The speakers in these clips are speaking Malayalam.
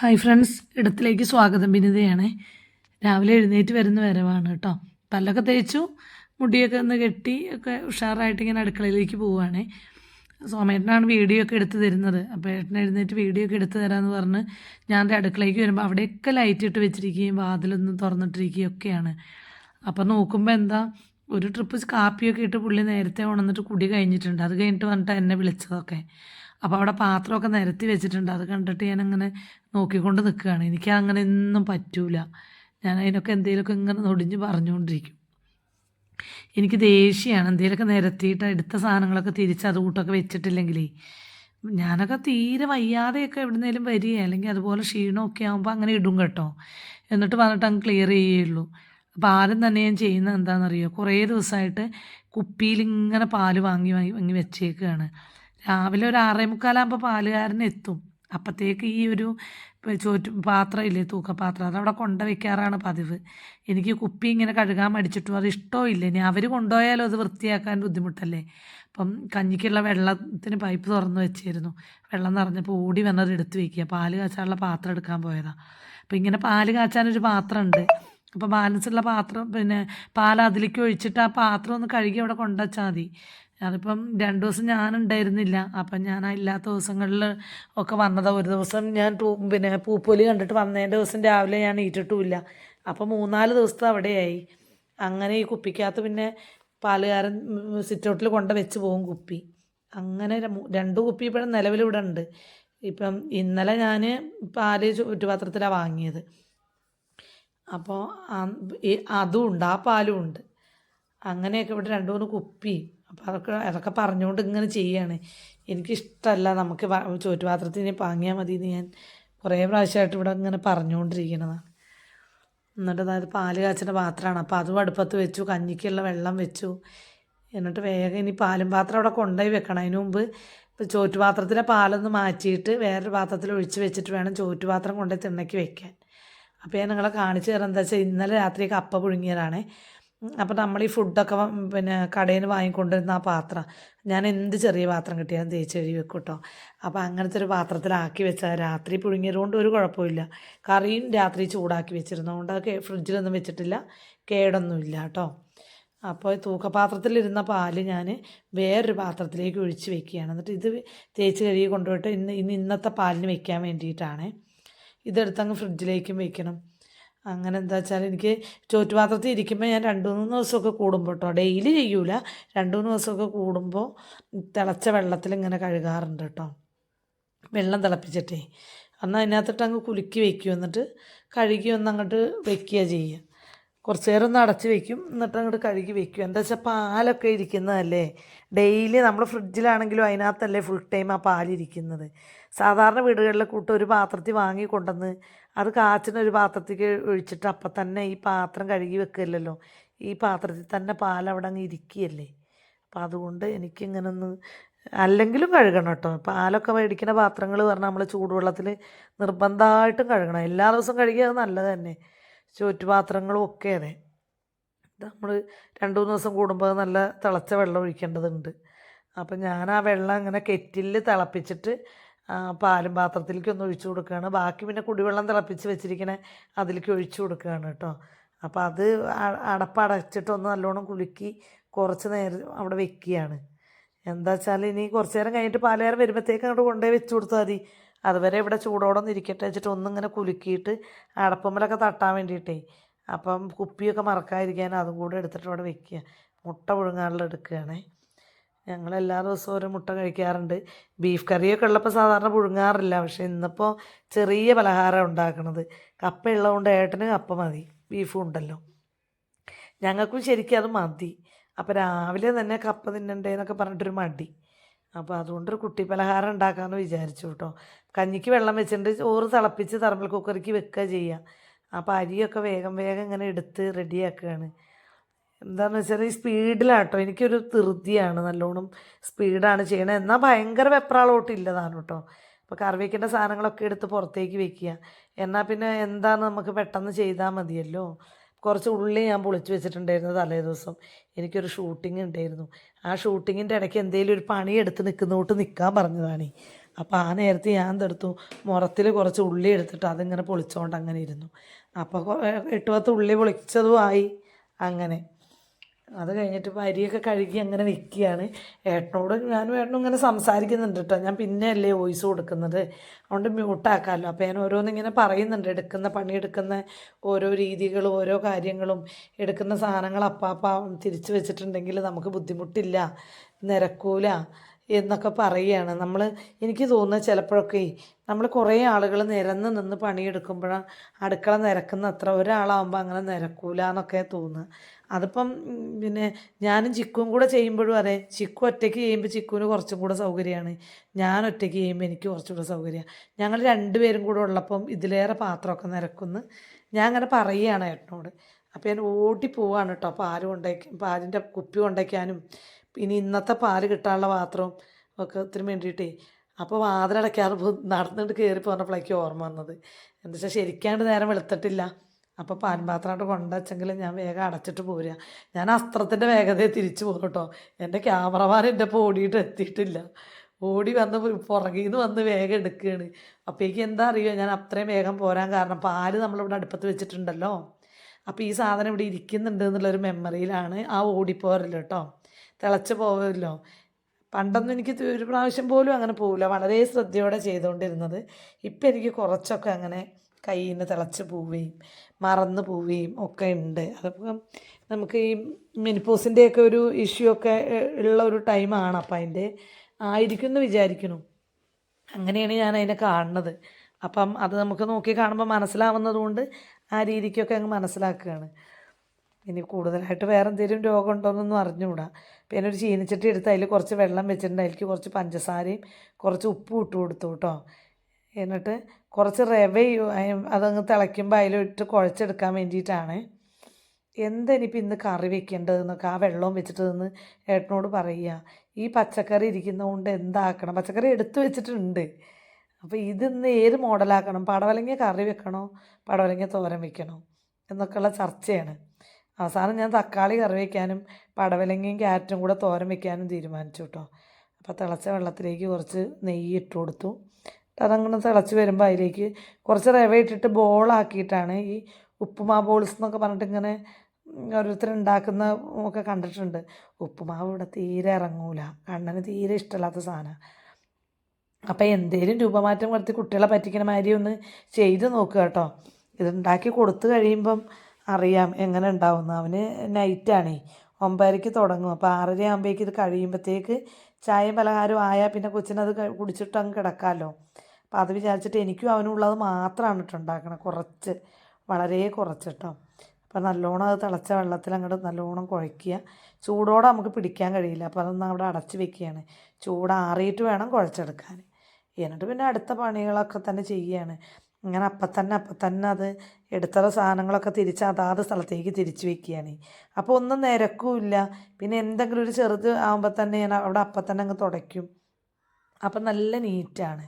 ഹായ് ഫ്രണ്ട്സ് ഇടത്തിലേക്ക് സ്വാഗതം. ബിനിതയാണ്. രാവിലെ എഴുന്നേറ്റ് വരുന്ന വരവാണ് കേട്ടോ. പല്ലൊക്കെ തേച്ചു മുടിയൊക്കെ ഒന്ന് കെട്ടി ഒക്കെ ഉഷാറായിട്ട് ഇങ്ങനെ അടുക്കളയിലേക്ക് പോവുകയാണ്. സോമേട്ടനാണ് വീഡിയോ ഒക്കെ എടുത്ത് തരുന്നത്. അപ്പോൾ ഏട്ടൻ എഴുന്നേറ്റ് വീഡിയോ ഒക്കെ എടുത്ത് തരാമെന്ന് പറഞ്ഞ് ഞാൻ അടുക്കളയ്ക്ക് വരുമ്പോൾ അവിടെയൊക്കെ ലൈറ്റ് ഇട്ട് വെച്ചിരിക്കുകയും വാതിലൊന്നും തുറന്നിട്ടിരിക്കുകയും ഒക്കെയാണ്. അപ്പോൾ നോക്കുമ്പോൾ എന്താ ഒരു ട്രിപ്പ് കാപ്പിയൊക്കെ ഇട്ട് പുള്ളി നേരത്തെ ഉണർന്നിട്ട് കുടി കഴിഞ്ഞിട്ടുണ്ട്. അത് കഴിഞ്ഞിട്ട് വന്നിട്ട് എന്നെ വിളിച്ചതൊക്കെ. അപ്പോൾ അവിടെ പാത്രമൊക്കെ നിരത്തി വെച്ചിട്ടുണ്ട്. അത് കണ്ടിട്ട് ഞാനങ്ങനെ നോക്കിക്കൊണ്ട് നിൽക്കുകയാണ്. എനിക്ക് അങ്ങനെ ഒന്നും പറ്റൂല. ഞാൻ അതിനൊക്കെ എന്തെങ്കിലുമൊക്കെ ഇങ്ങനെ നൊടിഞ്ഞ് പറഞ്ഞുകൊണ്ടിരിക്കും. എനിക്ക് ദേഷ്യമാണ് എന്തെങ്കിലുമൊക്കെ നിരത്തിയിട്ട് എടുത്ത സാധനങ്ങളൊക്കെ തിരിച്ച് അത് കൂട്ടൊക്കെ വെച്ചിട്ടില്ലെങ്കിലേ ഞാനൊക്കെ തീരെ വയ്യാതെയൊക്കെ എവിടുന്നേലും വരിക അല്ലെങ്കിൽ അതുപോലെ ക്ഷീണമൊക്കെ ആകുമ്പോൾ അങ്ങനെ ഇടും കേട്ടോ. എന്നിട്ട് വന്നിട്ട് അങ്ങ് ക്ലിയർ ചെയ്യുള്ളൂ അപ്പോൾ ആരും തന്നെ ഞാൻ ചെയ്യുന്നത് എന്താണെന്നറിയോ? കുറേ ദിവസമായിട്ട് കുപ്പിയിൽ ഇങ്ങനെ പാൽ വാങ്ങി വാങ്ങി വാങ്ങി വെച്ചേക്കുകയാണ്. രാവിലെ ഒരു ആറേ മുക്കാലാകുമ്പോൾ പാലുകാരൻ എത്തും. അപ്പോഴത്തേക്ക് ഈ ഒരു ചോറ്റു ചോറ്റ് പാത്രം ഇല്ലേ തൂക്കപാത്രം അതവിടെ കൊണ്ട വയ്ക്കാറാണ് പതിവ്. എനിക്ക് കുപ്പി ഇങ്ങനെ കഴുകാൻ മടിച്ചിട്ടും അത് ഇഷ്ടമില്ല ഇനി അവർ കൊണ്ടുപോയാലും അത് വൃത്തിയാക്കാൻ ബുദ്ധിമുട്ടല്ലേ? അപ്പം കഞ്ഞിക്കുള്ള വെള്ളത്തിന് പൈപ്പ് തുറന്ന് വെച്ചിരുന്നു. വെള്ളം നിറഞ്ഞപ്പോൾ ഓടി വന്നത് എടുത്ത് വയ്ക്കുക പാൽ കാച്ചാനുള്ള പാത്രം എടുക്കാൻ പോയതാണ് അപ്പം ഇങ്ങനെ പാൽ കാച്ചാനൊരു പാത്രമുണ്ട് അപ്പോൾ ബാലൻസുള്ള പാത്രം പിന്നെ പാൽ അതിലേക്ക് ഒഴിച്ചിട്ട് ആ പാത്രം ഒന്ന് കഴുകി അവിടെ കൊണ്ടുവച്ചാൽ മതി. അതിപ്പം രണ്ട് ദിവസം ഞാനുണ്ടായിരുന്നില്ല. അപ്പം ഞാൻ ആ ഇല്ലാത്ത ദിവസങ്ങളിൽ ഒക്കെ വന്നതാണ് ഒരു ദിവസം ഞാൻ പിന്നെ പൂപ്പൊലി കണ്ടിട്ട് വന്നതിന്റെ ദിവസം രാവിലെ ഞാൻ ഈറ്റിട്ടുമില്ല അപ്പം മൂന്നാൽ ദിവസത്തെ അവിടെയായി. അങ്ങനെ ഈ കുപ്പിക്കകത്ത് പിന്നെ പാലുകാരൻ സിറ്റൗട്ടിൽ കൊണ്ട് വെച്ച് പോകും കുപ്പി. അങ്ങനെ രണ്ട് കുപ്പി ഇപ്പോഴും നിലവിലിവിടെ ഉണ്ട്. ഇപ്പം ഇന്നലെ ഞാൻ പാൽ ചുറ്റുപാത്രത്തിലാണ് വാങ്ങിയത്. അപ്പോൾ അതും ഉണ്ട് ആ പാലും ഉണ്ട്. അങ്ങനെയൊക്കെ ഇവിടെ രണ്ട് മൂന്ന് കുപ്പി അപ്പോൾ അതൊക്കെ അതൊക്കെ പറഞ്ഞുകൊണ്ട് ഇങ്ങനെ ചെയ്യാണ്. എനിക്കിഷ്ടമല്ല നമുക്ക് ചോറ്റുപാത്രത്തിന് പാങ്ങിയാൽ മതി എന്ന് ഞാൻ കുറേ പ്രാവശ്യമായിട്ട് ഇവിടെ ഇങ്ങനെ പറഞ്ഞുകൊണ്ടിരിക്കുന്നതാണ് എന്നിട്ട് അതായത് പാൽ കാച്ചിന്റെ പാത്രമാണ്. അപ്പോൾ അതും അടുപ്പത്ത് വെച്ചു കഞ്ഞിക്കുള്ള വെള്ളം വെച്ചു. എന്നിട്ട് വേഗം ഇനി പാലും പാത്രം അവിടെ കൊണ്ടുപോയി വെക്കണം. അതിന് മുമ്പ് ചോറ്റുപാത്രത്തിലെ പാലൊന്ന് മാറ്റിയിട്ട് വേറൊരു പാത്രത്തിൽ ഒഴിച്ച് വെച്ചിട്ട് വേണം ചോറ്റുപാത്രം കൊണ്ടുപോയി തിണ്ണയ്ക്ക് വെക്കാൻ. അപ്പോൾ ഞാൻ നിങ്ങളെ കാണിച്ചു തരാം എന്താ വെച്ചാൽ ഇന്നലെ രാത്രി കപ്പ പുഴുങ്ങിയതാണേ. അപ്പോൾ നമ്മൾ ഈ ഫുഡൊക്കെ പിന്നെ കടയിൽ നിന്ന് വാങ്ങിക്കൊണ്ടിരുന്ന ആ പാത്രം ഞാൻ എന്ത് ചെറിയ പാത്രം കിട്ടിയാലും തേച്ച് കഴുകി വെക്കും കേട്ടോ അപ്പോൾ അങ്ങനത്തെ ഒരു പാത്രത്തിലാക്കി വെച്ചാൽ രാത്രി പുഴുങ്ങിയത് കൊണ്ട് ഒരു കുഴപ്പമില്ല. കറിയും രാത്രി ചൂടാക്കി വെച്ചിരുന്നതുകൊണ്ട് അത് ഫ്രിഡ്ജിലൊന്നും വെച്ചിട്ടില്ല. കേടൊന്നുമില്ല കേട്ടോ അപ്പോൾ തൂക്കപാത്രത്തിലിരുന്ന പാൽ ഞാൻ വേറൊരു പാത്രത്തിലേക്ക് ഒഴിച്ച് വെക്കുകയാണ്. എന്നിട്ട് ഇത് തേച്ച് കഴുകി കൊണ്ടുപോയിട്ട് ഇന്ന് ഇന്ന് ഇന്നത്തെ പാലിന് വെക്കാൻ വേണ്ടിയിട്ടാണ്. ഇതെടുത്തങ്ങ് ഫ്രിഡ്ജിലേക്കും വെക്കണം. അങ്ങനെ എന്താ വെച്ചാൽ എനിക്ക് ചോറ്റുപാത്രത്തിൽ ഇരിക്കുമ്പോൾ ഞാൻ രണ്ട് മൂന്ന് ദിവസമൊക്കെ കൂടുമ്പോൾ കേട്ടോ ഡെയിലി ചെയ്യൂല. രണ്ട് മൂന്ന് ദിവസമൊക്കെ കൂടുമ്പോൾ തിളച്ച വെള്ളത്തിൽ ഇങ്ങനെ കഴുകാറുണ്ട് കേട്ടോ വെള്ളം തിളപ്പിച്ചിട്ടേ. അന്ന് അതിനകത്തിട്ട് അങ്ങ് കുലുക്കി വെക്കും. എന്നിട്ട് കഴുകി ഒന്ന് അങ്ങോട്ട് വെക്കുക ചെയ്യുക കുറച്ച് നേരം ഒന്ന് അടച്ച് വെക്കും. എന്നിട്ട് അങ്ങോട്ട് കഴുകി വെക്കും. എന്താ വെച്ചാൽ പാലൊക്കെ ഇരിക്കുന്നതല്ലേ? ഡെയിലി നമ്മൾ ഫ്രിഡ്ജിലാണെങ്കിലും അതിനകത്തല്ലേ ഫുൾ ടൈം ആ പാലിരിക്കുന്നത്. സാധാരണ വീടുകളിലെ കൂട്ട് ഒരു പാത്രത്തിൽ വാങ്ങി കൊണ്ടുവന്ന് അത് കാച്ചിന് ഒരു പാത്രത്തേക്ക് ഒഴിച്ചിട്ട് അപ്പം തന്നെ ഈ പാത്രം കഴുകി വെക്കില്ലല്ലോ. ഈ പാത്രത്തിൽ തന്നെ പാൽ അവിടെ അങ്ങ് ഇരിക്കുകയല്ലേ അപ്പം അതുകൊണ്ട് എനിക്കിങ്ങനെ ഒന്ന് അല്ലെങ്കിലും കഴുകണം കേട്ടോ പാലൊക്കെ മേടിക്കുന്ന പാത്രങ്ങൾ പറഞ്ഞാൽ നമ്മൾ ചൂടുവെള്ളത്തിൽ നിർബന്ധമായിട്ടും കഴുകണം. എല്ലാ ദിവസവും കഴുകിയത് നല്ലത് തന്നെ ചോറ്റുപാത്രങ്ങളും ഒക്കെ അതെ നമ്മൾ രണ്ട് മൂന്ന് ദിവസം കൂടുമ്പോൾ നല്ല തിളച്ച വെള്ളം ഒഴിക്കേണ്ടതുണ്ട്. അപ്പം ഞാൻ ആ വെള്ളം ഇങ്ങനെ കെറ്റിൽ തിളപ്പിച്ചിട്ട് പാലും പാത്രത്തിലേക്ക് ഒന്ന് ഒഴിച്ചു കൊടുക്കുകയാണ്. ബാക്കി പിന്നെ കുടിവെള്ളം തിളപ്പിച്ച് വെച്ചിരിക്കണ അതിലേക്ക് ഒഴിച്ചു കൊടുക്കുകയാണ് കേട്ടോ. അപ്പോൾ അത് അടപ്പടച്ചിട്ടൊന്ന് നല്ലോണം കുലുക്കി കുറച്ച് നേരം അവിടെ വെക്കുകയാണ്. എന്താ വെച്ചാൽ ഇനി കുറച്ച് നേരം കഴിഞ്ഞിട്ട് പാലേരം വരുമ്പോഴത്തേക്ക് അങ്ങോട്ട് കൊണ്ടുപോയി വെച്ച് കൊടുത്താൽ മതി. അതുവരെ ഇവിടെ ചൂടോടെ ഒന്ന് ഇരിക്കട്ടെ വെച്ചിട്ട് ഒന്നിങ്ങനെ കുലുക്കിയിട്ട് അടപ്പമ്മലൊക്കെ തട്ടാൻ വേണ്ടിയിട്ടേ. അപ്പം കുപ്പിയൊക്കെ മറക്കാതിരിക്കാൻ അതും കൂടെ എടുത്തിട്ട് അവിടെ വെക്കുക. മുട്ട പുഴുങ്ങാനുള്ള എടുക്കുകയാണേ. ഞങ്ങൾ എല്ലാ ദിവസവും ഒരു മുട്ട കഴിക്കാറുണ്ട്. ബീഫ് കറിയൊക്കെ ഉള്ളപ്പോൾ സാധാരണ പുഴുങ്ങാറില്ല. പക്ഷേ ഇന്നിപ്പോൾ ചെറിയ പലഹാരം ഉണ്ടാക്കണത്. കപ്പ ഉള്ളതുകൊണ്ട് ഏട്ടന് കപ്പ മതി. ബീഫും ഉണ്ടല്ലോ. ഞങ്ങൾക്കും ശരിക്കും അത് മതി. അപ്പോൾ രാവിലെ തന്നെ കപ്പ തിന്നണ്ടേ എന്നൊക്കെ പറഞ്ഞിട്ടൊരു മടി. അപ്പോൾ അതുകൊണ്ടൊരു കുട്ടി പലഹാരം ഉണ്ടാക്കാമെന്ന് വിചാരിച്ചു കേട്ടോ. കഞ്ഞിക്ക് വെള്ളം വെച്ചിട്ട് ചോറ് തിളപ്പിച്ച് തെർമൽ കുക്കറിക്ക് വെക്കുക ചെയ്യുക. അപ്പോൾ അരിയൊക്കെ വേഗം വേഗം ഇങ്ങനെ എടുത്ത് റെഡിയാക്കുകയാണ് എന്താണെന്ന് വെച്ചാൽ ഈ സ്പീഡിലാട്ടോ. എനിക്കൊരു ധൃതിയാണ് നല്ലോണം സ്പീഡാണ് ചെയ്യണത് എന്നാൽ ഭയങ്കര വെപ്രാളോട്ടില്ലതാണ് കേട്ടോ. അപ്പോൾ കറി വയ്ക്കേണ്ട സാധനങ്ങളൊക്കെ എടുത്ത് പുറത്തേക്ക് വെക്കുക. എന്നാൽ പിന്നെ എന്താണ് നമുക്ക് പെട്ടെന്ന് ചെയ്താൽ മതിയല്ലോ. കുറച്ച് ഉള്ളി ഞാൻ പൊളിച്ച് വെച്ചിട്ടുണ്ടായിരുന്നു തലേ ദിവസം. എനിക്കൊരു ഷൂട്ടിംഗ് ഉണ്ടായിരുന്നു. ആ ഷൂട്ടിങ്ങിന്റെ ഇടയ്ക്ക് എന്തെങ്കിലും ഒരു പണി എടുത്ത് നിൽക്കുന്നോട്ട് നിൽക്കാൻ പറഞ്ഞതാണ്. അപ്പോൾ ആ നേരത്ത് ഞാൻ എന്തെടുത്തു മുറത്തിൽ കുറച്ച് ഉള്ളി എടുത്തിട്ട് അതിങ്ങനെ പൊളിച്ചുകൊണ്ട് അങ്ങനെ ഇരുന്നു. അപ്പോൾ എട്ട് പത്ത് ഉള്ളി പൊളിച്ചതും ആയി. അങ്ങനെ. അത് കഴിഞ്ഞിട്ട് ഇപ്പോൾ അരിയൊക്കെ കഴുകി അങ്ങനെ വെക്കുകയാണ് ഏട്ടനോട് ഞാനും ഏട്ടനും ഇങ്ങനെ സംസാരിക്കുന്നുണ്ട് കേട്ടോ. ഞാൻ പിന്നെ അല്ലേ വോയിസ് കൊടുക്കുന്നത്. അതുകൊണ്ട് മ്യൂട്ടാക്കാമല്ലോ അപ്പോൾ ഞാൻ ഓരോന്നിങ്ങനെ പറയുന്നുണ്ട്. എടുക്കുന്ന പണിയെടുക്കുന്ന ഓരോ രീതികളും ഓരോ കാര്യങ്ങളും എടുക്കുന്ന സാധനങ്ങൾ അപ്പാപ്പ തിരിച്ചു വെച്ചിട്ടുണ്ടെങ്കിൽ നമുക്ക് ബുദ്ധിമുട്ടില്ല നിരക്കൂല എന്നൊക്കെ പറയുകയാണ്. നമ്മൾ എനിക്ക് തോന്നുന്നത് ചിലപ്പോഴൊക്കെ നമ്മൾ കുറേ ആളുകൾ നിരന്ന് നിന്ന് പണിയെടുക്കുമ്പോഴാണ് അടുക്കള നിരക്കുന്ന അത്ര ഒരാളാകുമ്പോൾ അങ്ങനെ നിരക്കൂല എന്നൊക്കെ തോന്നുക. അതിപ്പം പിന്നെ ഞാനും ചിക്കും കൂടെ ചെയ്യുമ്പോഴും അതെ ചിക്കു ഒറ്റയ്ക്ക് ചെയ്യുമ്പോൾ ചിക്കുവിന് കുറച്ചും കൂടെ സൗകര്യമാണ് ഞാൻ ഒറ്റയ്ക്ക് ചെയ്യുമ്പോൾ എനിക്ക് കുറച്ചും കൂടെ സൗകര്യമാണ് ഞങ്ങൾ രണ്ടുപേരും കൂടെ ഉള്ളപ്പം ഇതിലേറെ പാത്രമൊക്കെ നിരക്കുമെന്ന് ഞാൻ അങ്ങനെ പറയുകയാണ് ഏട്ടനോട്. അപ്പോൾ ഞാൻ ഓടി പോവാണ് കേട്ടോ പാൽ കൊണ്ടേക്കും പാലിന്റെ കുപ്പി കൊണ്ടേക്കാനും ഇനി ഇന്നത്തെ പാൽ കിട്ടാനുള്ള പാത്രവും ഒക്കെ ഒത്തിരി വേണ്ടിയിട്ടേ. അപ്പോൾ വാതിലടയ്ക്കാറ് നടന്നിട്ട് കയറി പോന്നപ്പോഴേക്കും ഓർമ്മ വന്നത്. എന്താ വെച്ചാൽ ശരിക്കാണ്ട് നേരം വെളുത്തിട്ടില്ല. അപ്പോൾ പാൻപാത്രമായിട്ട് കൊണ്ടുവച്ചെങ്കിൽ ഞാൻ വേഗം അടച്ചിട്ട് പോരുക ഞാൻ അസ്ത്രത്തിന്റെ വേഗതയെ തിരിച്ചു പോകും കേട്ടോ എന്റെ ക്യാമറമാൻ എന്റെ ഇപ്പോൾ ഓടിയിട്ട് എത്തിയിട്ടില്ല. ഓടി വന്ന് പുറകിൽ നിന്ന് വന്ന് വേഗം എടുക്കുകയാണ് അപ്പോഴേക്ക് എന്താ അറിയുമോ ഞാൻ അത്രയും വേഗം പോരാൻ കാരണം പാൽ നമ്മളിവിടെ അടുപ്പത്ത് വെച്ചിട്ടുണ്ടല്ലോ. അപ്പോൾ ഈ സാധനം ഇവിടെ ഇരിക്കുന്നുണ്ട് എന്നുള്ളൊരു മെമ്മറിയിലാണ് ആ ഓടിപ്പോരല്ലോ കേട്ടോ തിളച്ച് പോകുമല്ലോ പണ്ടൊന്നും എനിക്ക് ഒരു പ്രാവശ്യം പോലും അങ്ങനെ പോവില്ല. വളരെ ശ്രദ്ധയോടെ ചെയ്തുകൊണ്ടിരുന്നത്. ഇപ്പം എനിക്ക് കുറച്ചൊക്കെ അങ്ങനെ കയ്യിൽ നിന്ന് തിളച്ച് പോവുകയും മറന്ന് പോവുകയും ഒക്കെ ഉണ്ട്. അതിപ്പം നമുക്ക് ഈ മെനിപ്പോസിന്റെയൊക്കെ ഒരു ഇഷ്യൂ ഒക്കെ ഉള്ള ഒരു ടൈമാണ് അപ്പം അതിന്റെ. ആയിരിക്കും എന്ന് വിചാരിക്കുന്നു. അങ്ങനെയാണ് ഞാൻ അതിനെ കാണുന്നത്. അപ്പം അത് നമുക്ക് നോക്കി കാണുമ്പോൾ മനസ്സിലാവുന്നത് കൊണ്ട് ആ രീതിക്കൊക്കെ അങ്ങ് മനസ്സിലാക്കുകയാണ്. ഇനി കൂടുതലായിട്ട് വേറെ എന്തെങ്കിലും രോഗം ഉണ്ടോയെന്നൊന്നും അറിഞ്ഞുകൂടാ. പിന്നെ ഒരു ചീനിച്ചട്ടി എടുത്ത് അതിൽ കുറച്ച് വെള്ളം വെച്ചിട്ടുണ്ട്. അതിലേക്ക് കുറച്ച് പഞ്ചസാരയും കുറച്ച് ഉപ്പും ഇട്ട് കൊടുത്തു കേട്ടോ. എന്നിട്ട് കുറച്ച് റവയും അതങ്ങ് തിളയ്ക്കുമ്പോൾ അതിലിട്ട് കുഴച്ചെടുക്കാൻ വേണ്ടിയിട്ടാണ്. എന്തെനിപ്പോൾ ഇന്ന് കറി വെക്കേണ്ടതെന്നൊക്കെ ആ വെള്ളവും വെച്ചിട്ട് നിന്ന് ഏട്ടനോട് പറയുക ഈ പച്ചക്കറി ഇരിക്കുന്നതുകൊണ്ട് എന്താക്കണം? പച്ചക്കറി എടുത്തു വെച്ചിട്ടുണ്ട്. അപ്പോൾ ഇതിന്ന് ഏത് മോഡലാക്കണം? പടവലങ്ങ കറി വെക്കണോ? പടവലങ്ങ തോരൻ വെക്കണോ? എന്നൊക്കെയുള്ള ചർച്ചയാണ്. അവസാനം ഞാൻ തക്കാളി കറി വയ്ക്കാനും പടവലങ്ങയും ക്യാരറ്റും കൂടെ തോരൻ വെക്കാനും തീരുമാനിച്ചു കേട്ടോ. അപ്പോൾ തിളച്ച വെള്ളത്തിലേക്ക് കുറച്ച് നെയ്യ് ഇട്ട് കൊടുത്തു. അതങ്ങനെ തിളച്ച് വരുമ്പോൾ അതിലേക്ക് കുറച്ച് റവ ഇട്ടിട്ട് ബോളാക്കിയിട്ടാണ് ഈ ഉപ്പുമാവ് ബോൾസ് എന്നൊക്കെ പറഞ്ഞിട്ട് ഇങ്ങനെ ഓരോരുത്തർ ഉണ്ടാക്കുന്ന ഒക്കെ കണ്ടിട്ടുണ്ട്. ഉപ്പുമാവ് ഇവിടെ തീരെ ഇറങ്ങൂല. കണ്ണന് തീരെ ഇഷ്ടമില്ലാത്ത സാധനമാണ് അപ്പം എന്തേലും രൂപമാറ്റം വരുത്തി കുട്ടികളെ പറ്റിക്കുന്ന മാതിരി ഒന്ന് ചെയ്ത് നോക്കുക കേട്ടോ. ഇതുണ്ടാക്കി കൊടുത്തു കഴിയുമ്പം അറിയാം എങ്ങനെ ഉണ്ടാവുന്നു അവന് നൈറ്റാണേ ഒമ്പതരയ്ക്ക് തുടങ്ങും. അപ്പോൾ ആറര ആകുമ്പോഴേക്ക് ഇത് കഴിയുമ്പോഴത്തേക്ക് ചായയും പലഹാരവും ആയാൽ പിന്നെ കൊച്ചിനത് കുടിച്ചിട്ട് അങ്ങ് കിടക്കാമല്ലോ അപ്പോൾ അത് വിചാരിച്ചിട്ട് എനിക്കും അവനുള്ളത് മാത്രമാണ് കേട്ടോ ഉണ്ടാക്കണം കുറച്ച്. വളരെ കുറച്ച് കേട്ടോ അപ്പോൾ നല്ലോണം അത് തിളച്ച വെള്ളത്തിൽ അങ്ങോട്ട് നല്ലോണം കുഴയ്ക്കുക ചൂടോടെ നമുക്ക് പിടിക്കാൻ കഴിയില്ല. അപ്പോൾ അതൊന്ന് അവിടെ അടച്ച് വെക്കുകയാണ് ചൂടാറിയിട്ട് വേണം കുഴച്ചെടുക്കാൻ എന്നിട്ട് പിന്നെ അടുത്ത പണികളൊക്കെ തന്നെ ചെയ്യുകയാണ് അങ്ങനെ അപ്പം തന്നെ അപ്പം തന്നെ അത് എടുത്തുള്ള സാധനങ്ങളൊക്കെ തിരിച്ച് അതാത് സ്ഥലത്തേക്ക് തിരിച്ച് വെക്കുകയാണ് അപ്പോൾ ഒന്നും നിരക്കുമില്ല പിന്നെ എന്തെങ്കിലും ഒരു ചെറുത് ആകുമ്പോൾ തന്നെ ഞാൻ അവിടെ അപ്പം തന്നെ അങ്ങ് തുടയ്ക്കും. അപ്പം നല്ല നീറ്റാണ്.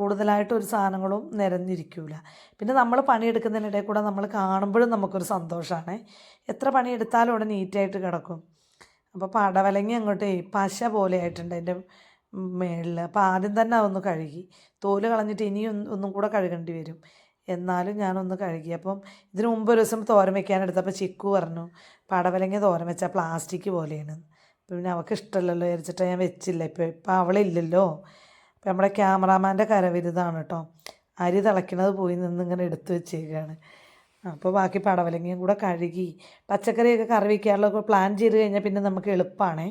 കൂടുതലായിട്ട് ഒരു സാധനങ്ങളും നിരന്നിരിക്കില്ല പിന്നെ നമ്മൾ പണിയെടുക്കുന്നതിനിടയിൽ കൂടെ നമ്മൾ കാണുമ്പോഴും നമുക്കൊരു സന്തോഷമാണ് എത്ര പണിയെടുത്താലും അവിടെ നീറ്റായിട്ട് കിടക്കും. അപ്പോൾ പടവലങ്ങി അങ്ങോട്ട് പശ പോലെ ആയിട്ടുണ്ട് അതിന്റെ മേളിൽ അപ്പോൾ ആദ്യം തന്നെ അതൊന്ന് കഴുകി. തോൽ കളഞ്ഞിട്ട് ഇനിയും ഒന്നും കൂടെ കഴുകേണ്ടി വരും. എന്നാലും ഞാനൊന്ന് കഴുകി. അപ്പം ഇതിനു മുമ്പ് ഒരു ദിവസം തോരൻ വെക്കാൻ എടുത്തപ്പോൾ ചിക്കു പറഞ്ഞു. പടവലങ്ങ തോരൻ വെച്ചാൽ പ്ലാസ്റ്റിക് പോലെയാണ്. പിന്നെ അവൾക്ക് ഇഷ്ടമല്ലല്ലോ വിചാരിച്ചിട്ട് ഞാൻ വെച്ചില്ല. ഇപ്പോൾ ഇപ്പം അവളില്ലല്ലോ. അപ്പം നമ്മുടെ ക്യാമറാമാന്റെ കരവിരുതാണ് കേട്ടോ. അരി തിളയ്ക്കണത് പോയി നിന്ന് ഇങ്ങനെ എടുത്ത് വെച്ചേക്കാണ്. അപ്പോൾ ബാക്കി പടവലങ്ങയും കൂടെ കഴുകി പച്ചക്കറിയൊക്കെ കറി വയ്ക്കാനുള്ളതൊക്കെ പ്ലാൻ ചെയ്ത് കഴിഞ്ഞാൽ പിന്നെ നമുക്ക് എളുപ്പമാണേ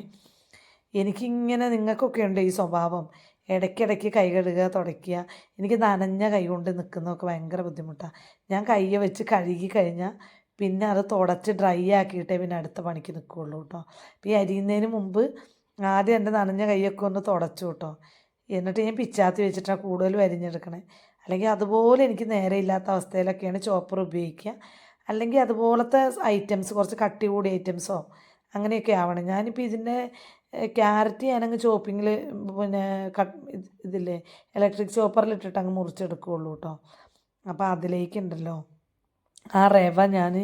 എനിക്കിങ്ങനെ നിങ്ങൾക്കൊക്കെ ഉണ്ട് ഈ സ്വഭാവം. ഇടയ്ക്കിടയ്ക്ക് കൈ കഴുകുക തുടയ്ക്കുക. എനിക്ക് നനഞ്ഞ കൈ കൊണ്ട് നിൽക്കുന്നതൊക്കെ ഭയങ്കര ബുദ്ധിമുട്ടാണ് ഞാൻ കയ്യെ വെച്ച് കഴുകി കഴിഞ്ഞാൽ പിന്നെ അത് തുടച്ച് ഡ്രൈ ആക്കിയിട്ടേ പിന്നെ അടുത്ത പണിക്ക് നിൽക്കുകയുള്ളൂ കേട്ടോ. അപ്പോൾ ഈ അരിയുന്നതിന് മുമ്പ് ആദ്യം എന്റെ നനഞ്ഞ കൈയൊക്കെ ഒന്ന് തുടച്ചു കേട്ടോ. എന്നിട്ട് ഞാൻ പിച്ചാത്തി വെച്ചിട്ടാണ് കൂടുതൽ വരിഞ്ഞെടുക്കണേ. അല്ലെങ്കിൽ അതുപോലെ എനിക്ക് നേരെ ഇല്ലാത്ത അവസ്ഥയിലൊക്കെയാണ് ചോപ്പർ ഉപയോഗിക്കുക. അല്ലെങ്കിൽ അതുപോലത്തെ ഐറ്റംസ് കുറച്ച് കട്ടി കൂടിയ ഐറ്റംസോ അങ്ങനെയൊക്കെ ആവണം. ഞാനിപ്പോൾ ഇതിന്റെ ക്യാരറ്റ് ഞാനങ്ങ് ചോപ്പിങ്ങിൽ പിന്നെ കട്ട് ഇതില്ലേ ഇലക്ട്രിക് ചോപ്പറിൽ ഇട്ടിട്ട് അങ്ങ് മുറിച്ചെടുക്കുകയുള്ളൂ കേട്ടോ അപ്പോൾ അതിലേക്കുണ്ടല്ലോ. ആ റവ ഞാൻ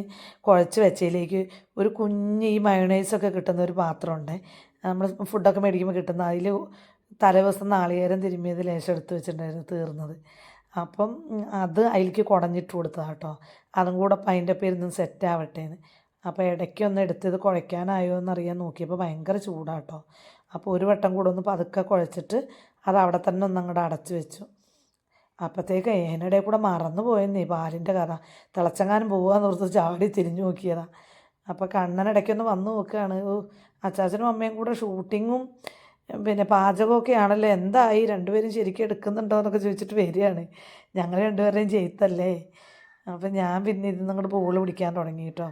കുഴച്ച് വെച്ചതിലേക്ക് ഒരു കുഞ്ഞ് ഈ മയണൈസൊക്കെ കിട്ടുന്ന ഒരു പാത്രമുണ്ട്. നമ്മൾ ഫുഡൊക്കെ മേടിക്കുമ്പോൾ കിട്ടുന്ന അതിൽ തലേദിവസം നാളികേരം തിരുമ്മിയത് ലേശം എടുത്ത് വെച്ചിട്ടുണ്ടായിരുന്നു തീർന്നത്. അപ്പം അത് അതിലേക്ക് കുടഞ്ഞിട്ട് കൊടുത്തതാണ് കേട്ടോ. അതും കൂടെ അപ്പം അതിന്റെ പേരിന്ന് സെറ്റ് ആവട്ടേന്ന് അപ്പോൾ ഇടയ്ക്കൊന്ന് എടുത്തത് കുഴയ്ക്കാനായോ എന്നറിയാൻ നോക്കിയപ്പോൾ ഭയങ്കര ചൂടാട്ടോ അപ്പോൾ ഒരു വട്ടം കൂടെ ഒന്ന് പതുക്കെ കുഴച്ചിട്ട് അത് അവിടെ തന്നെ ഒന്ന് അങ്ങോട്ട് അടച്ചു വെച്ചു. അപ്പോഴത്തേക്ക് അതിനിടെ കൂടെ മറന്നു പോയെന്നേ പാലിന്റെ കഥ. തിളച്ചങ്ങാനും പോകാന്ന് ഓർത്ത് ചാടി തിരിഞ്ഞു നോക്കിയതാ. അപ്പോൾ കണ്ണനിടയ്ക്കൊന്ന് വന്ന് നോക്കുകയാണ്. അച്ചാച്ചനും അമ്മയും കൂടെ ഷൂട്ടിങ്ങും പിന്നെ പാചകമൊക്കെ ആണല്ലോ എന്തായി രണ്ടുപേരും ശരിക്കും എടുക്കുന്നുണ്ടോ എന്നൊക്കെ ചോദിച്ചിട്ട് വരികയാണ്. ഞങ്ങൾ രണ്ടുപേരെയും ചെയ്തല്ലേ അപ്പം ഞാൻ പിന്നെ ഇതിൽ അങ്ങോട്ട് പൂൾ പിടിക്കാൻ തുടങ്ങി കേട്ടോ.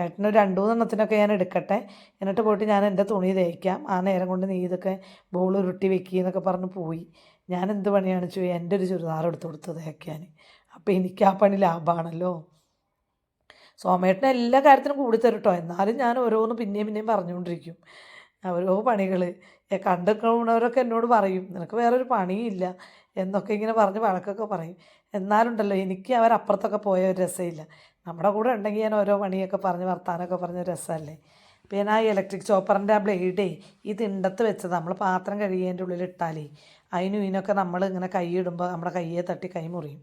ഏട്ടന് ഒരു രണ്ട് മൂന്നെണ്ണത്തിനൊക്കെ ഞാൻ എടുക്കട്ടെ. എന്നിട്ട് പോയിട്ട് ഞാൻ എന്റെ തുണി തേക്കാം. ആ നേരം കൊണ്ട് നീ ഇതൊക്കെ ബോൾ ഉരുട്ടി വെക്കുക എന്നൊക്കെ പറഞ്ഞ് പോയി. ഞാൻ എന്ത് പണിയാണ് ചോ എന്റെ ഒരു ചുരിദാർ എടുത്ത് കൊടുത്ത് തേക്കാൻ അപ്പോൾ എനിക്ക് ആ പണി ലാഭമാണല്ലോ സോമേട്ടന് എല്ലാ കാര്യത്തിനും കൂടി തരട്ടോ എന്നാലും ഞാൻ ഓരോന്ന് പിന്നെയും പിന്നെയും പറഞ്ഞുകൊണ്ടിരിക്കും. ഓരോ പണികൾ കണ്ടിരിക്കുന്നവരൊക്കെ എന്നോട് പറയും നിനക്ക് വേറൊരു പണിയില്ല എന്നൊക്കെ ഇങ്ങനെ പറഞ്ഞ് വഴക്കൊക്കെ പറയും. എന്നാലുണ്ടല്ലോ എനിക്ക് അവരപ്പുറത്തൊക്കെ പോയ ഒരു രസമില്ല. നമ്മുടെ കൂടെ ഉണ്ടെങ്കിൽ ഞാൻ ഓരോ പണിയൊക്കെ പറഞ്ഞ് വർത്താനമൊക്കെ പറഞ്ഞ രസമല്ലേ? പിന്നെ ആ ഇലക്ട്രിക് ചോപ്പറിന്റെ ആ ബ്ലേഡേ ഈ തിണ്ടത്ത് വെച്ചത് നമ്മൾ പാത്രം കഴുകിയതിന്റെ ഉള്ളിൽ ഇട്ടാലേ അതിനും ഇതിനൊക്കെ നമ്മൾ ഇങ്ങനെ കൈ ഇടുമ്പോൾ നമ്മുടെ കയ്യെ തട്ടി കൈ മുറിയും.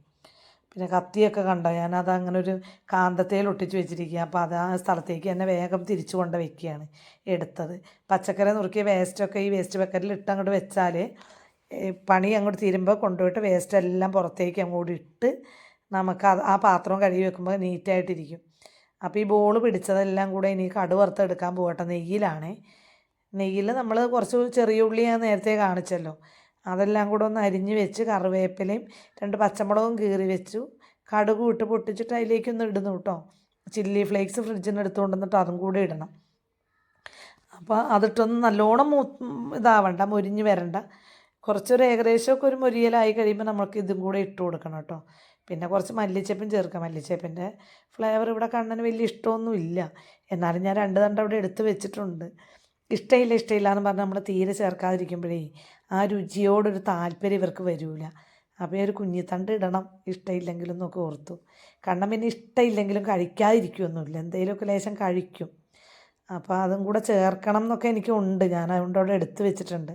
പിന്നെ കത്തിയൊക്കെ കണ്ടോ? ഞാനത് അങ്ങനെ ഒരു കാന്തത്തേൽ ഒട്ടിച്ച് വെച്ചിരിക്കുക അപ്പോൾ അത് ആ സ്ഥലത്തേക്ക് തന്നെ വേഗം തിരിച്ചു കൊണ്ട് വെക്കുകയാണ് എടുത്തത്. പച്ചക്കറി നുറുക്കിയ വേസ്റ്റൊക്കെ ഈ വേസ്റ്റ് ബക്കറ്റിൽ ഇട്ട് അങ്ങോട്ട് വെച്ചാൽ പണി അങ്ങോട്ട് തീരുമ്പോൾ കൊണ്ടുപോയിട്ട് വേസ്റ്റ് എല്ലാം പുറത്തേക്ക് അങ്ങോട്ട് ഇട്ട് നമുക്ക് ആ പാത്രം കഴുകി വെക്കുമ്പോൾ നീറ്റായിട്ടിരിക്കും. അപ്പോൾ ഈ ബോൾ പിടിച്ചതെല്ലാം കൂടെ ഇനി കടു വറുത്തെടുക്കാൻ പോകട്ടെ നെയ്യിലാണേ. നെയ്യിൽ നമ്മൾ കുറച്ച് ചെറിയ ഉള്ളി ഞാൻ നേരത്തെ കാണിച്ചല്ലോ. അതെല്ലാം കൂടെ ഒന്ന് അരിഞ്ഞ് വെച്ച് കറിവേപ്പിലയും രണ്ട് പച്ചമുളകും കീറി വെച്ചു. കടുക് ഇട്ട് പൊട്ടിച്ചിട്ട് അതിലേക്കൊന്ന് ഇടുന്നു കേട്ടോ. ചില്ലി ഫ്ലേക്സ് ഫ്രിഡ്ജിൽ നിന്ന് എടുത്തുകൊണ്ട് വന്നിട്ട് അതും കൂടെ ഇടണം. അപ്പോൾ അതിട്ടൊന്ന് നല്ലോണം മൂ ഇതാവണ്ട മൊരിഞ്ഞ് വരണ്ട. കുറച്ചൊരു ഏകദേശമൊക്കെ ഒരു മൊരിയലായി കഴിയുമ്പോൾ നമുക്ക് ഇതും കൂടെ ഇട്ട് കൊടുക്കണം കേട്ടോ. പിന്നെ കുറച്ച് മല്ലിച്ചപ്പും ചേർക്കാം. മല്ലിച്ചപ്പിന്റെ ഫ്ലേവർ ഇവിടെ കണ്ണന് വലിയ ഇഷ്ടമൊന്നുമില്ല. എന്നാലും ഞാൻ രണ്ട് തണ്ട് അവിടെ എടുത്ത് വെച്ചിട്ടുണ്ട്. ഇഷ്ടമില്ല ഇഷ്ടമില്ല എന്ന് നമ്മൾ തീരെ ചേർക്കാതിരിക്കുമ്പോഴേ ആ രുചിയോടൊരു താല്പര്യം ഇവർക്ക് വരില്ല അപ്പോൾ ഒരു കുഞ്ഞിത്തണ്ട് ഇടണം ഇഷ്ടമില്ലെങ്കിലും എന്നൊക്കെ ഓർത്തു. കണ്ണം പിന്നെ ഇഷ്ടമില്ലെങ്കിലും കഴിക്കാതിരിക്കുമൊന്നുമില്ല എന്തെങ്കിലുമൊക്കെ ലേശം കഴിക്കും. അപ്പോൾ അതും കൂടെ ചേർക്കണം എന്നൊക്കെ എനിക്കുണ്ട് ഞാൻ അതുകൊണ്ട് അവിടെ എടുത്ത് വെച്ചിട്ടുണ്ട്.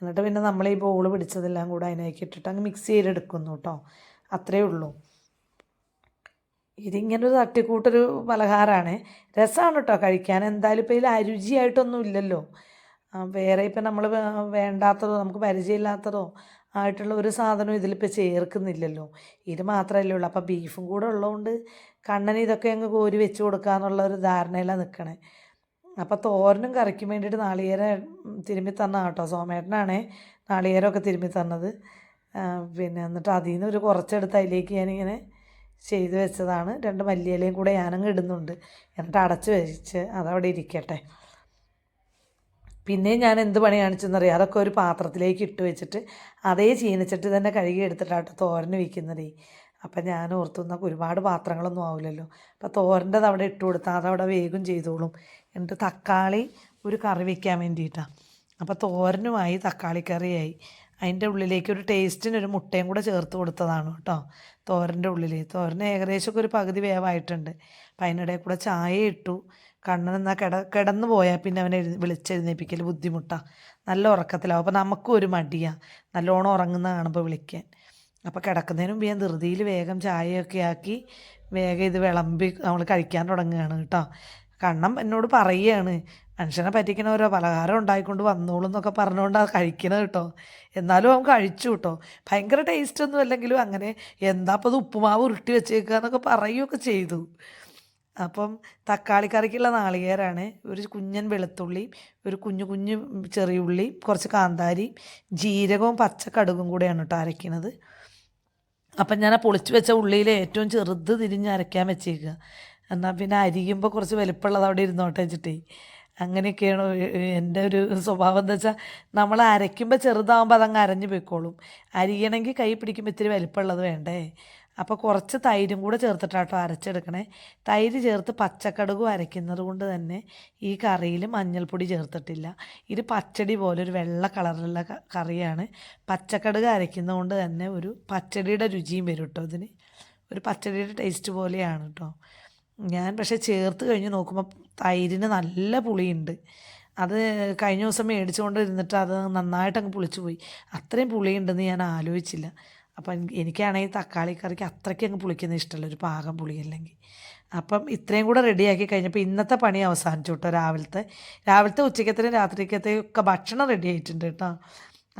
എന്നിട്ട് പിന്നെ നമ്മൾ ഈ ബോൾ പിടിച്ചതെല്ലാം കൂടെ അതിനേക്ക് ഇട്ടിട്ട് അങ്ങ് മിക്സ് ചെയ്തെടുക്കുന്നു കേട്ടോ. അത്രയേ ഉള്ളൂ. ഇതിങ്ങനൊരു തട്ടിക്കൂട്ടൊരു പലഹാരമാണ് രസമാണ് കേട്ടോ കഴിക്കാൻ. എന്തായാലും ഇപ്പോൾ ഇതിൽ അരുചിയായിട്ടൊന്നും ഇല്ലല്ലോ വേറെ ഇപ്പം നമ്മൾ വേണ്ടാത്തതോ നമുക്ക് പരിചയമില്ലാത്തതോ ആയിട്ടുള്ള ഒരു സാധനവും ഇതിലിപ്പോൾ ചേർക്കുന്നില്ലല്ലോ. ഇത് മാത്രമല്ലേ ഉള്ളൂ. അപ്പോൾ ബീഫും കൂടെ ഉള്ളതുകൊണ്ട് കണ്ണന് ഇതൊക്കെ അങ്ങ് കോരി വെച്ച് കൊടുക്കാന്നുള്ള ഒരു ധാരണയിലാണ് നിൽക്കണേ. അപ്പോൾ തോരനും കറിക്കും വേണ്ടിയിട്ട് നാളികേരം തിരുമ്മി തന്ന കേട്ടോ. സോമേട്ടനാണേ നാളികേരമൊക്കെ തിരുമ്മി തന്നത്. പിന്നെ എന്നിട്ട് അതിൽ നിന്ന് ഒരു കുറച്ചെടുത്ത് അതിലേക്ക് ഞാനിങ്ങനെ ചെയ്ത് വെച്ചതാണ്. രണ്ട് മല്ലിയിലയും കൂടെ ഞാനങ്ങ് ഇടുന്നുണ്ട്. എന്നിട്ട് അടച്ച് വെച്ച് അതവിടെ ഇരിക്കട്ടെ. പിന്നെയും ഞാൻ എന്ത് പണി കാണിച്ചെന്നറിയാം? അതൊക്കെ ഒരു പാത്രത്തിലേക്ക് ഇട്ട് വെച്ചിട്ട് അതേ ചീനച്ചട്ടി തന്നെ കഴുകി എടുത്തിട്ടാട്ടോ തോരന് വയ്ക്കുന്നതേ അപ്പം ഞാൻ ഓർത്തുന്ന ഒരുപാട് പാത്രങ്ങളൊന്നും ആവില്ലല്ലോ. അപ്പോൾ തോരന്റെത് അവിടെ ഇട്ട് കൊടുത്താൽ അതവിടെ വേഗം ചെയ്തോളും. എന്നിട്ട് തക്കാളി ഒരു കറി വയ്ക്കാൻ വേണ്ടിയിട്ടാണ് അപ്പോൾ തോരനുമായി തക്കാളി കറിയായി. അതിന്റെ ഉള്ളിലേക്ക് ഒരു ടേസ്റ്റിന് ഒരു മുട്ടയും കൂടെ ചേർത്ത് കൊടുത്തതാണ് കേട്ടോ. തോരന്റെ ഉള്ളിൽ തോരന് ഏകദേശമൊക്കെ ഒരു പകുതി വേവായിട്ടുണ്ട്. അപ്പം അതിനിടയിൽ കൂടെ ചായ ഇട്ടു. കണ്ണൻ എന്നാൽ കിട കിടന്നു പോയാൽ പിന്നെ അവനെ വിളിച്ചെഴുന്നേപ്പിക്കൽ ബുദ്ധിമുട്ടാണ് നല്ല ഉറക്കത്തിലാവും. അപ്പോൾ നമുക്കും ഒരു മടിയാണ് നല്ലോണം ഉറങ്ങുന്ന കാണുമ്പോൾ വിളിക്കാൻ. അപ്പോൾ കിടക്കുന്നതിന് മുമ്പ് ഞാൻ ധൃതിയിൽ വേഗം ചായയൊക്കെ ആക്കി വേഗം ഇത് വിളമ്പി നമ്മൾ കഴിക്കാൻ തുടങ്ങുകയാണ് കേട്ടോ. കണ്ണം എന്നോട് പറയുകയാണ് മനുഷ്യനെ പറ്റിക്കണ ഓരോ പലഹാരം ഉണ്ടായിക്കൊണ്ട് വന്നോളൂ എന്നൊക്കെ പറഞ്ഞുകൊണ്ടാണ് കഴിക്കണത് കേട്ടോ. എന്നാലും അവൻ കഴിച്ചു കേട്ടോ. ഭയങ്കര ടേസ്റ്റ് ഒന്നും അല്ലെങ്കിലും അങ്ങനെ എന്താ അപ്പോൾ അത് ഉപ്പുമാവ് ഉരുട്ടി വെച്ചേക്കുക എന്നൊക്കെ പറയുകയൊക്കെ ചെയ്തു. അപ്പം തക്കാളി കറിക്കുള്ള നാളികേരാണ്. ഒരു കുഞ്ഞൻ വെളുത്തുള്ളി ഒരു കുഞ്ഞു കുഞ്ഞു ചെറിയുള്ളിയും കുറച്ച് കാന്താരി ജീരകവും പച്ചക്കടുകും കൂടെയാണ് കേട്ടോ അരയ്ക്കുന്നത് അപ്പം ഞാൻ ആ പൊളിച്ച് വെച്ച ഉള്ളിയിൽ ഏറ്റവും ചെറുത് തിരിഞ്ഞ് അരയ്ക്കാൻ വെച്ചേക്കുക എന്നാൽ പിന്നെ അരിയുമ്പോൾ കുറച്ച് വലിപ്പമുള്ളത് അവിടെ ഇരുന്നോട്ടെ വെച്ചിട്ടേ. അങ്ങനെയൊക്കെയാണ് എന്റെ ഒരു സ്വഭാവം എന്താ വെച്ചാൽ നമ്മൾ അരയ്ക്കുമ്പോൾ ചെറുതാവുമ്പോൾ അതങ്ങ് അരഞ്ഞു പോയിക്കോളും. അരിയണമെങ്കിൽ കൈ പിടിക്കുമ്പോൾ ഇത്തിരി വലിപ്പമുള്ളത് വേണ്ടേ? അപ്പോൾ കുറച്ച് തൈരും കൂടെ ചേർത്തിട്ടാട്ടോ അരച്ചെടുക്കണേ. തൈര് ചേർത്ത് പച്ചക്കടുകും അരയ്ക്കുന്നത് കൊണ്ട് തന്നെ ഈ കറിയിൽ മഞ്ഞൾപ്പൊടി ചേർത്തിട്ടില്ല. ഇത് പച്ചടി പോലെ ഒരു വെള്ള കളറിലുള്ള കറിയാണ്. പച്ചക്കടുക് അരയ്ക്കുന്നത് കൊണ്ട് തന്നെ ഒരു പച്ചടിയുടെ രുചിയും വരും കേട്ടോ ഇതിന്. ഒരു പച്ചടിയുടെ ടേസ്റ്റ് പോലെയാണ് കേട്ടോ ഞാൻ പക്ഷേ ചേർത്ത് കഴിഞ്ഞ് നോക്കുമ്പോൾ തൈരിന് നല്ല പുളിയുണ്ട്. അത് കഴിഞ്ഞ ദിവസം മേടിച്ചുകൊണ്ട് ഇരുന്നിട്ട് അത് നന്നായിട്ട് അങ്ങ് പുളിച്ചു പോയി അത്രയും പുളിയുണ്ടെന്ന് ഞാൻ ആലോചിച്ചില്ല. അപ്പം എനിക്കാണെങ്കിൽ തക്കാളി കറിക്ക് അത്രയ്ക്ക് അങ്ങ് പുളിക്കുന്ന ഇഷ്ടമല്ല ഒരു പാകം പുളിയല്ലെങ്കിൽ അപ്പം ഇത്രയും കൂടെ റെഡിയാക്കി കഴിഞ്ഞപ്പോൾ ഇന്നത്തെ പണി അവസാനിച്ചു കേട്ടോ രാവിലത്തെ. രാവിലത്തെ ഉച്ചക്കത്തേനും രാത്രിക്കത്തേയും ഒക്കെ ഭക്ഷണം റെഡി ആയിട്ടുണ്ട് കേട്ടോ.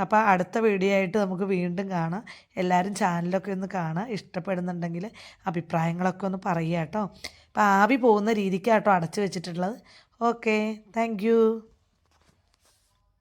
അപ്പോൾ അടുത്ത വീഡിയോ ആയിട്ട് നമുക്ക് വീണ്ടും കാണാം. എല്ലാവരും ചാനലൊക്കെ ഒന്ന് കാണാം. ഇഷ്ടപ്പെടുന്നുണ്ടെങ്കിൽ അഭിപ്രായങ്ങളൊക്കെ ഒന്ന് പറയുക കേട്ടോ. അപ്പോൾ ആവി പോകുന്ന രീതിക്കാട്ടോ അടച്ചു വെച്ചിട്ടുള്ളത്. Okay thank